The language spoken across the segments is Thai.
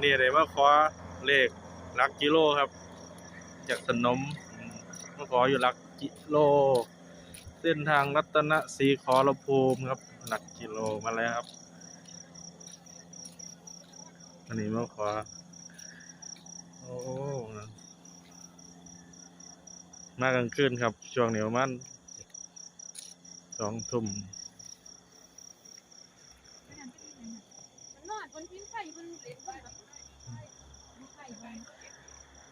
วันนี้เลยมาขอเลขหลักกิโลครับ จากสนมมาขออยู่หลักกิโล เส้นทางรัตนศรีขอรภูมิครับหลักกิโลมาแล้วครับอันนี้มาขอโอ้มากลางคืนครับ ช่วงเหนี้ประมาณสองทุ่มมันนอนบนทิ้งไข่บนเหล็กบนแบบไข่บน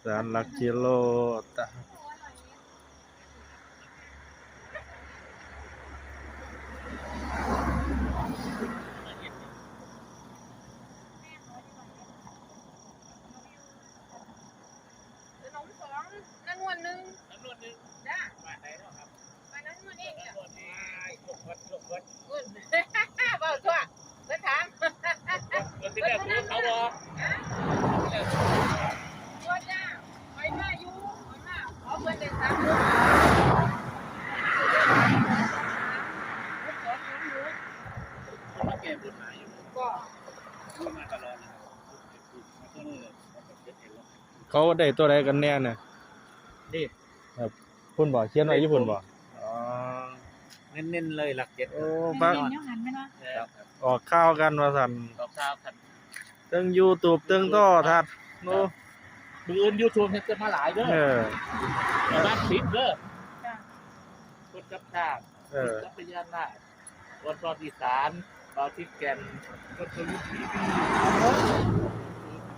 สารหลักกิโลตะขนมสองนั่นวันหนึ่งจำนวนหนึ่งไหนเบไปนั้นมันเองจ้วนนี้หกวัดหกวัดเงินเบาตัวเพื่อถามเงินที่แรกคือเขาบอก ตัวจ้าไปมาอยู่ไปมาขอเพื่อนเด็กสามลูกสอนอยู่อยู่ เขามาแก้ปัญหาอยู่ ก็ พูดมาตลอดนะครับมาตัวนี้ เลยเจ็ดเห็นแล้วเขาได้ตัวใดกันแน่เนี่ยนี่พุ่นบ่เขียนไว้ญี่ปุ่นบ่อ๋อเน้นๆเลยหลักเจ็ดโอ้บ้าบ้านนยังหันไหมเนาะครับออกข้าวกันว่าสั่นตอบข้าวกันเตึง YouTube เตึงโทอทัดโอ้มืออื่นยูทูบเห็นเกินมาหลายเด้อเออชาวบ้านปิดเด้อจ้าคนกับชาติเออกับพยานนาคนซอนอีสาน เบาทิพแก่นคนสวิตผี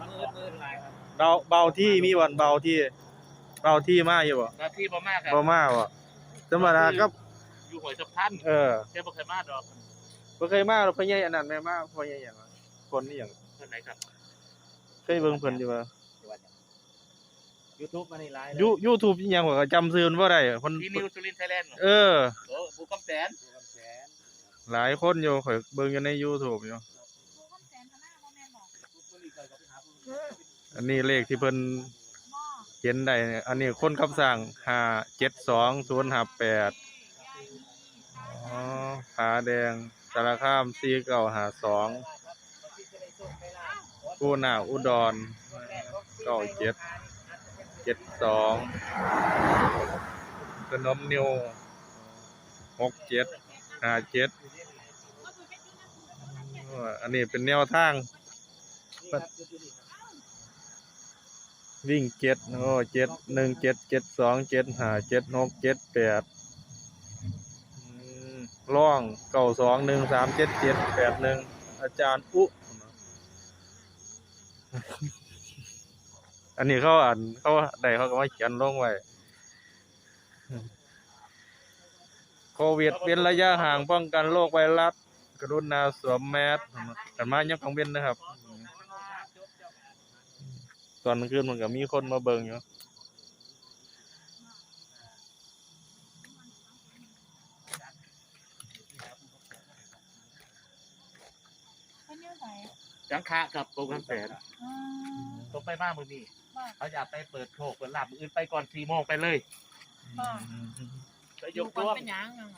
มันเอิ้นเอิ้นหลายครับเบาเบาที่มีวันเบาที่ เบาที่มาอยู่บ่หน้าที่บ่มากครับบ่มาบ่ธรรมดาครับอยู่หอยสะพานเออแค่บ่เคยมาดอกบ่เคยมาหรอกพ่อใหญ่อันนั้นแม่มาพ่อใหญ่หยังวะคนนี่หยังเพิ่นไหนครับเคยเบิ่งเพิ่นอยู่บ่ยูทูบมาในไลน์ยู YouTube อีหยังก็จำชื่อมันบ่ได้เพิ่นที่นิวสุรินทร์ไทยแลนด์เออโอ้บูกำแสน หลายคนอยู่ข่อยเบิ่งอยู่ใน YouTube อยู่ อันนี้เลขที่เพิ่นเห็นได้เนี่ยอันนี้คนคำสั่งห้าเจ็ดสองศูนย์ห้าแปดอ๋อผาแดงสารคามสี่เก้าหาสองกู้หน้าอุดรเก้าเจ็ดเจ็ดสองขนมนิวหกเจ็ด ห้าเจ็ดอันนี้เป็นแนวทาง วิ่งเจ็ดโอ้เจ็ดหนึ่งเจ็ดเจ็ดสองเจ็ดห้าเจ็ดหกเจ็ดแปดอืมร่องเก้าสองหนึ่งสามเจ็ดเจ็ดแปดหนึ่งอาจารย์อุอันนี้เขาอ่านเขาได้เขาก็มาเขียนลงไว้ ควิด เป็นระยะห่างป้องกันโรคไวรัส กรุณาสวมแมสกันมายังของเว้นนะครับ ตอนกลางคืนมันก็มีคนมาเบิ่งอยู่เป็นยังไงจังคะกับโปรแกรมแสนอืมต้องไปบ้านมือนี่ว่าเขาอยากไปเปิดโชคเปิดลาบมืออื่นไปก่อนสี่โมงไปเลยว่า ไปยกดวงเป็นหยังอะ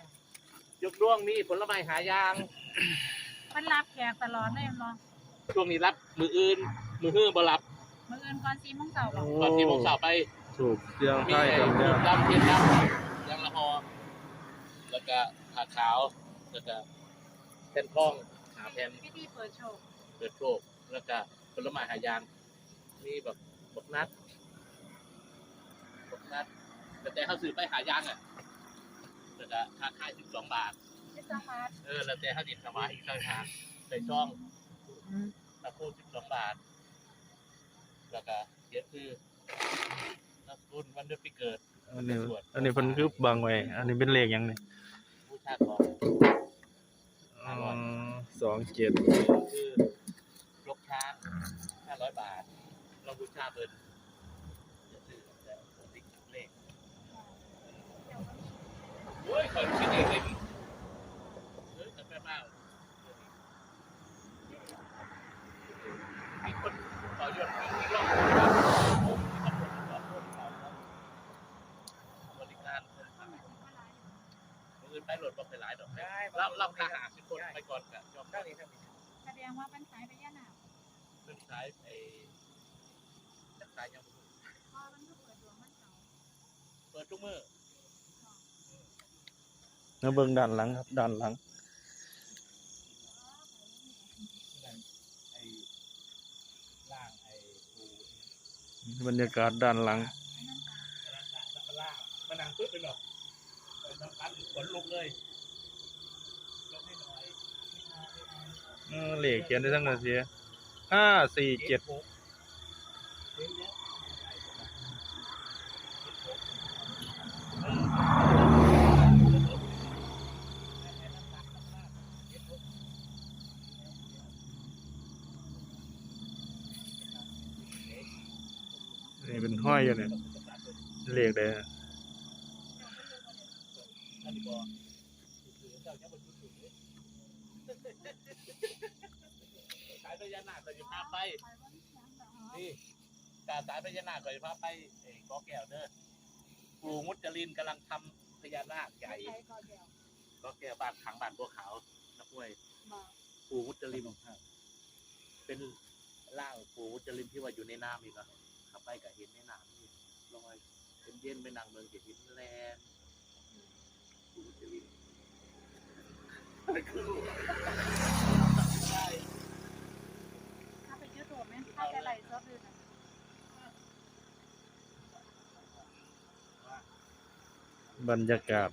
ยกดวงมีผลไม้หายาง มันรับแขกตลอดเลยเนาะช่วงนี้รับมืออื่น มือฮื้อบ่รับมื่ออื่นก่อนสี่โมงเช้าบอกก่อนสี่โมงเช้าไป ถูกเสียงมีไทยไอ้กับรูเนี่ยปดำเทียนดำยางละหอแล้วก็ผ้าขาว แล้วก็แผ่นทองหาแผ่นพิธีเปิดโชว์เปิดโชคแล้วก็ผลไม้หายางมีแบบบกนัดบกนัดแต่แต่เขาซื้อไปหายางอะ แล้วก็ค่าขายสิบสองบาทพิซซ่าฮาร์ดเออแล้วแต่เขาดิบสมาอีกต่างหากใส่ช่องตะคูสิบสองบาท แล้วก็เขียนคือนักบุญวันเดือนปีเกิดอันนี้อันนี้เพิ่นคือบังไว้ อันนี้เป็นเลขหยังนี่ผู้ชาของอ๋อสองเจ็ดคือลกช้างห้าร้อยบาท เราบูชาเบิร์นจะซื้อแต่คนที่เลขโอ้ยคอยคิดเองเลยดิเฮ้ยแต่แม่บ้ามีคนต่อยอดมีมีรอบบริการคนขายมือไปโหลดบอกไปหลายดอกได้ รับรับค่าหาสิคนไปก่อนกับยอมได้แสดงว่าเป็นสายพญานาคเพิ่นขายไอ้จะขายยังบ่รู้พอมันก็เปิดดวงมันเก่าเปิดทุกมื้อแล้วเบิ่งด้านหลังครับด้านหลัง บรรยากาศด้านหลัง อันนั้นน่ะแล้วก็ล่างมันนั่งปึ๊บไปหรอกเออน้ำตาลขนลุกเลยลงให้หน่อย เหล็กเขียนได้ทั้งนาทีห้าสี่เจ็ดหกเดี๋ยวเจ็ดนี่เป็นห้อยอยู่เนี่ยเหล็กเลย สายพญานาคก็จะพาไป นี่กาสายพญานาคก็จะพาไปเอ้กอแก้วเด้อปู่มุจลินกำลังทำพญานาคใหญ่กอนเดียวก็แก้วบ้านขังบ้านบัวขาวนักมวยปู่มุจลินเป็นร่างปู่มุจลินที่ว่าอยู่ในน้ำอีกนะขับไปก็เห็นในน้ำนี่ลอยเป็นเย็นไปนั่งเมืองเห็นหินแลนด์ปู่มุจลิน ถ้าไปยูทูบไหมถ้าไปไลฟ์สดดูนะบรรยากาศ